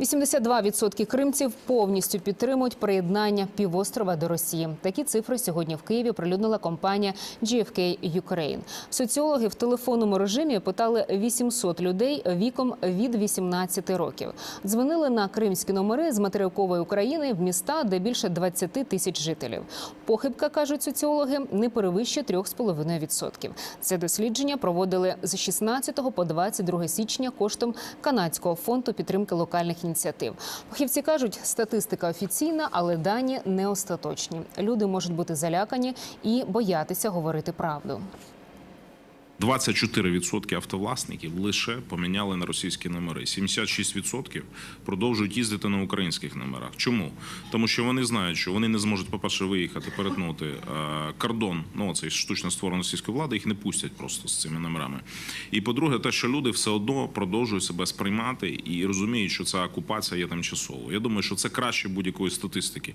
82% кримців повністю підтримують приєднання півострова до Росії. Такі цифри сьогодні в Києві прилюднила компанія GFK Ukraine. Соціологи в телефонному режимі питали 800 людей віком від 18 років. Дзвонили на кримські номери з материкової України в міста, де більше 20 тисяч жителів. Похибка кажуть соціологи не перевищує 3,5%. Це дослідження проводили з 16 по 22 січня коштом канадського фонду підтримки локальних. Фахівці кажуть, статистика офіційна, але дані не остаточні. Люди можуть бути залякані і боятися говорити правду. 24% автовласників лише поміняли на російські номери. 76% продовжують їздити на українських номерах. Чому? Тому що вони знають, що вони не зможуть, по-перше, виїхати, перетнути е, кордон. Ну цей штучно створений російської влади, їх не пустять просто з цими номерами. І по-друге, те, що люди все одно продовжують себе сприймати і розуміють, що ця окупація є тимчасовою. Я думаю, що це краще будь-якої статистики.